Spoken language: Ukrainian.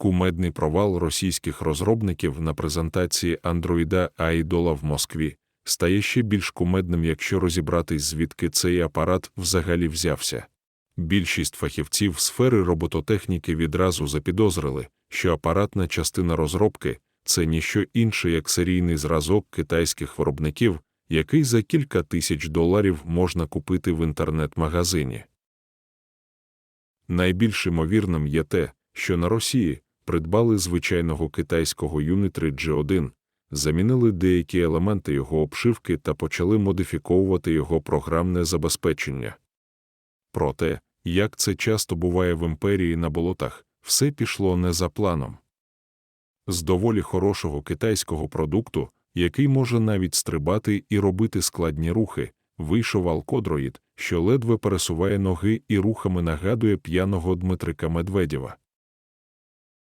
Кумедний провал російських розробників на презентації андроїда Айдола в Москві стає ще більш кумедним, якщо розібратись, звідки цей апарат взагалі взявся. Більшість фахівців сфери робототехніки відразу запідозрили, що апаратна частина розробки це ніщо інше, як серійний зразок китайських виробників, який за кілька тисяч доларів можна купити в інтернет-магазині. Найбільш імовірним є те, що на Росії придбали звичайного китайського Unitree G1, замінили деякі елементи його обшивки та почали модифіковувати його програмне забезпечення. Проте, як це часто буває в імперії на болотах, все пішло не за планом. З доволі хорошого китайського продукту, який може навіть стрибати і робити складні рухи, вийшов алкодроїд, що ледве пересуває ноги і рухами нагадує п'яного Дмитрика Медведєва.